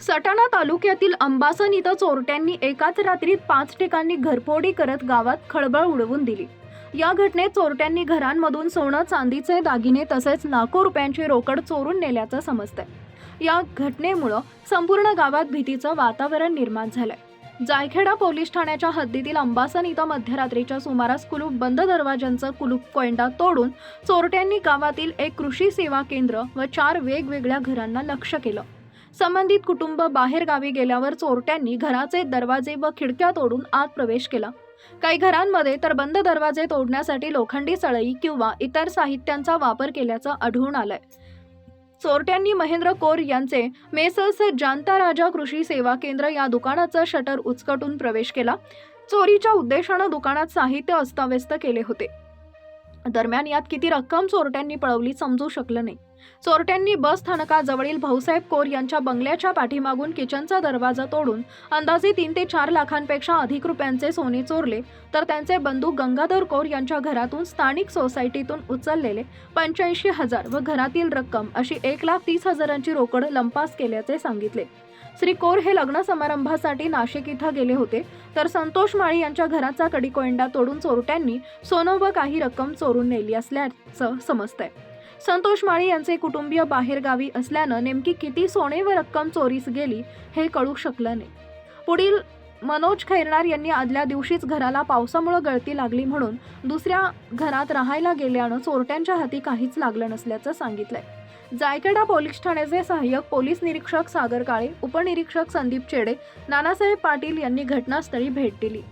सटाणा तालुक्यातील अंबासन इथं चोरट्यांनी एकाच रात्रीत पाच ठिकाणी घरफोडी करत गावात खळबळ उडवून दिली. या घटनेत चोरट्यांनी घरांमधून सोनं चांदीचे दागिने तसेच लाखो रुपयांची रोकड चोरून नेल्याचं समजतंय. या घटनेमुळं संपूर्ण गावात भीतीचं वातावरण निर्माण झालंय. जायखेडा पोलीस ठाण्याच्या हद्दीतील अंबासन इथं मध्यरात्रीच्या सुमारास कुलूप बंद दरवाजांचं कुलूप कोयंडा तोडून चोरट्यांनी गावातील एक कृषी सेवा केंद्र व चार वेगवेगळ्या घरांना लक्ष केलं. संबंधित कुटुंब बाहेर गावी गेल्यावर चोरट्यांनी घराचे दरवाजे व खिडक्या तोडून आत प्रवेश केला. काही घरांमध्ये तर बंद दरवाजे तोडण्यासाठी लोखंडी सळई किंवा इतर साहित्यांचा वापर केल्याचं आढळून आलंय. चोरट्यांनी महेंद्र कौर यांचे मेसस जानता राजा कृषी सेवा केंद्र या दुकानाचं शटर उचकटून प्रवेश केला. चोरीच्या उद्देशानं दुकानात साहित्य अस्ताव्यस्त केले होते. दरम्यान यात किती रक्कम चोरट्यांनी पळवली समजू शकलं नाही. चोरट्यांनी बस स्थानकाजवळील भाऊसाहेब कोर यांच्या बंगल्याच्या पाठीमागून किचनचा दरवाजा तोडून अंदाजे तीन ते चार लाखांपेक्षा अधिक रुपयांचे सोने चोरले तर त्यांचे बंधू गंगाधर कौर यांच्या घरातून स्थानिक सोसायटीतून उचललेले पंच्याऐंशी हजार व घरातील रक्कम अशी एक लाख तीस हजारांची रोकड लंपास केल्याचे सांगितले. श्री कोर हे लग्न समारंभासाठी नाशिक इथं गेले होते तर संतोष माळी यांच्या घराचा कडीकोयंडा तोडून चोरट्यांनी सोनं व काही रक्कम चोरून नेली असल्याचं समजतंय. संतोष माळी यांचे कुटुंबीय बाहेरगावी असल्यानं नेमकी किती सोने व रक्कम चोरीस गेली हे कळू शकलं नाही. पुढील मनोज खैरनार यांनी आदल्या दिवशीच घराला पावसामुळे गळती लागली म्हणून दुसऱ्या घरात राहायला गेल्यानं चोरट्यांच्या हाती काहीच लागलं नसल्याचं सांगितलंय. जायखेडा पोलीस ठाण्याचे सहाय्यक पोलीस निरीक्षक सागर काळे उपनिरीक्षक संदीप चेडे नानासाहेब पाटील यांनी घटनास्थळी भेट दिली.